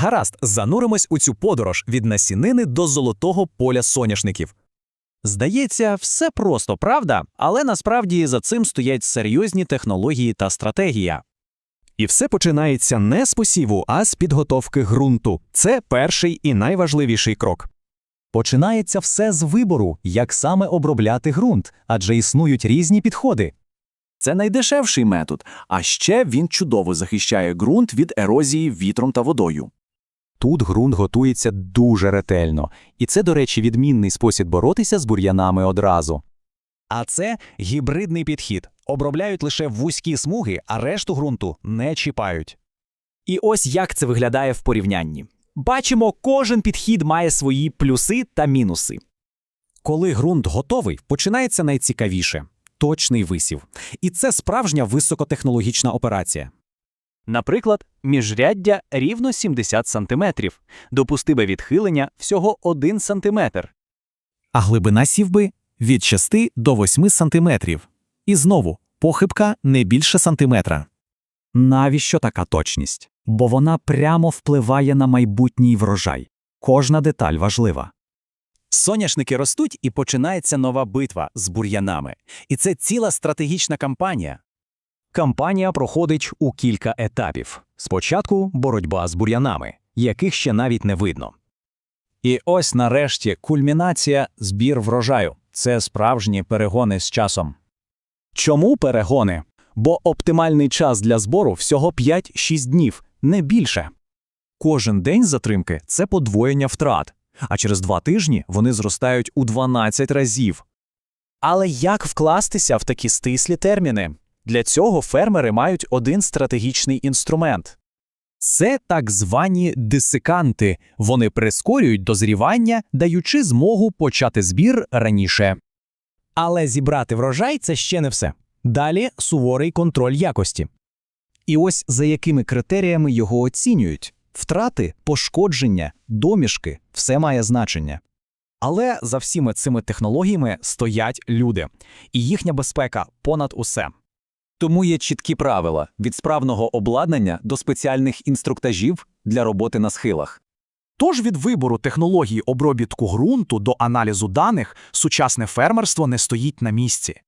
Гаразд, зануримось у цю подорож від насінини до золотого поля соняшників. Здається, все просто, правда, але насправді за цим стоять серйозні технології та стратегія. І все починається не з посіву, а з підготовки ґрунту. Це перший і найважливіший крок. Починається все з вибору, як саме обробляти ґрунт, адже існують різні підходи. Це найдешевший метод, а ще він чудово захищає ґрунт від ерозії вітром та водою. Тут ґрунт готується дуже ретельно, і це, до речі, відмінний спосіб боротися з бур'янами одразу. А це гібридний підхід. Обробляють лише вузькі смуги, а решту ґрунту не чіпають. І ось як це виглядає в порівнянні. Бачимо, кожен підхід має свої плюси та мінуси. Коли ґрунт готовий, починається найцікавіше точний висів. І це справжня високотехнологічна операція. Наприклад, міжряддя рівно 70 см, допустиме відхилення всього 1 см. А глибина сівби від 6 до 8 см. І знову похибка не більше сантиметра. Навіщо така точність? Бо вона прямо впливає на майбутній врожай. Кожна деталь важлива. Соняшники ростуть і починається нова битва з бур'янами. І це ціла стратегічна кампанія. Кампанія проходить у кілька етапів. Спочатку боротьба з бур'янами, яких ще навіть не видно. І ось нарешті кульмінація збір врожаю. Це справжні перегони з часом. Чому перегони? Бо оптимальний час для збору всього 5-6 днів, не більше. Кожен день затримки це подвоєння втрат, а через два тижні вони зростають у 12 разів. Але як вкластися в такі стислі терміни? Для цього фермери мають один стратегічний інструмент. Це так звані дисиканти. Вони прискорюють дозрівання, даючи змогу почати збір раніше. Але зібрати врожай це ще не все. Далі суворий контроль якості. І ось за якими критеріями його оцінюють втрати, пошкодження, домішки все має значення. Але за всіми цими технологіями стоять люди, і їхня безпека понад усе. Тому є чіткі правила від справного обладнання до спеціальних інструктажів для роботи на схилах. Тож від вибору технології обробітку ґрунту до аналізу даних сучасне фермерство не стоїть на місці.